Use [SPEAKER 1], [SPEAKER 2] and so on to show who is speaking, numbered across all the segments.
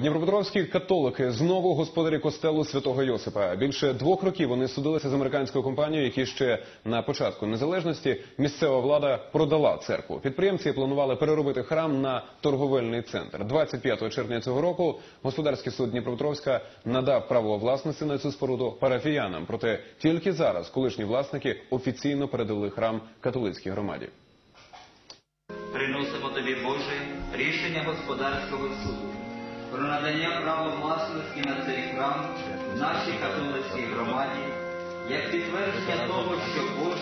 [SPEAKER 1] Дніпропетровські католики знову господарі костелу святого Йосипа. Більше двох років вони судилися з американською компанією, які ще на початку незалежності місцева влада продала церкву. Підприємці планували переробити храм на торговельний центр. 25 червня цього року господарський суд Дніпропетровська надав право власності на цю споруду парафіянам. Проте тільки зараз колишні власники офіційно передали храм католицькій громаді.
[SPEAKER 2] Приносимо тобі, Боже, рішення господарського суду про надання права власності на цей храм нашій католицькій громаді, як підтвердження того, що Богові.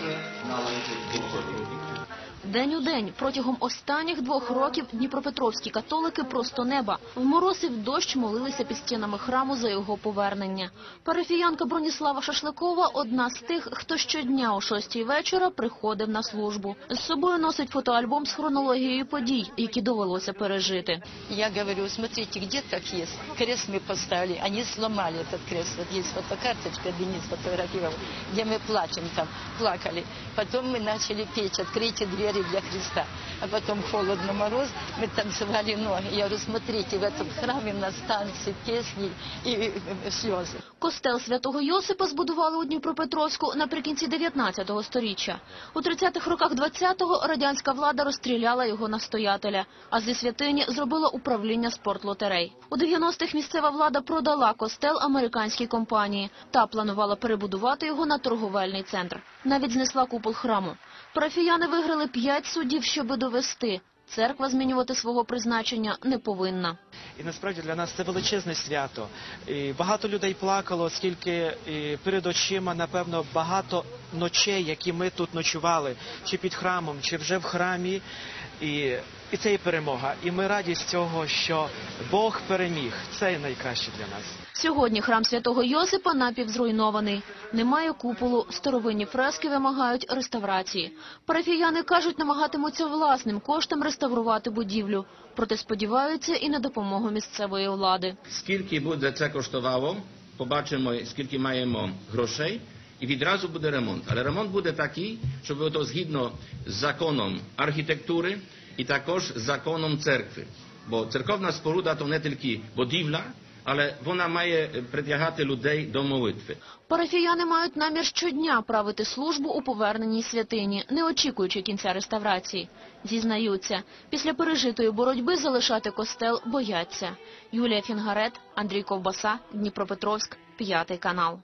[SPEAKER 3] День у день протягом останніх двох років дніпропетровські католики просто неба в мороз і в дощ молилися під стінами храму за його повернення. Парафіянка Броніслава Шашликова одна з тих, хто щодня о шостій вечора приходив на службу. З собою носить фотоальбом з хронологією подій, які довелося пережити.
[SPEAKER 4] Я говорю, смотрите, где как есть. Крест мы поставили, они сломали этот крест. Вот есть фотокарточка, Денис фотографировал, где мы плачем там, плакали. Потом мы начали петь, откройте двери для Христа. А потом холодно, мороз, мы танцевали ноги. Я говорю, смотрите, в этом храме у нас танцы, песни и, и, и слезы.
[SPEAKER 3] Костел святого Йосипа збудували у Дніпропетровську наприкінці 19-го сторіччя. У 30-х роках 20-го радянська влада розстріляла його настоятеля, а зі святині зробила управління спортлотерей. У 90-х місцева влада продала костел американській компанії та планувала перебудувати його на торговельний центр. Навіть знесла купол храму. Парафіяни виграли п'ять судів, щоби довести. Церква змінювати свого призначення не повинна.
[SPEAKER 5] І насправді для нас це величезне свято. І багато людей плакало, оскільки перед очима, напевно, багато ночей, які ми тут ночували, чи під храмом, чи вже в храмі. І, і це є перемога. І ми раді з цього, що Бог переміг. Це найкраще для нас.
[SPEAKER 3] Сьогодні храм святого Йосипа напівзруйнований. Немає куполу, старовинні фрески вимагають реставрації. Парафіяни кажуть, намагатимуться власним коштом реставрувати будівлю. Проте сподіваються і на допомогу місцевої влади.
[SPEAKER 6] скільки буде це коштувало, побачимо, скільки маємо грошей, і відразу буде ремонт. Але ремонт буде такий, щоб було згідно з законом архітектури і також законом церкви. Бо церковна споруда то не тільки будівля, але вона має притягати людей до молитви.
[SPEAKER 3] Парафіяни мають намір щодня правити службу у поверненій святині, не очікуючи кінця реставрації. Зізнаються, після пережитої боротьби залишати костел бояться. Юлія Фінгарет, Андрій Ковбаса, Дніпропетровськ, п'ятий канал.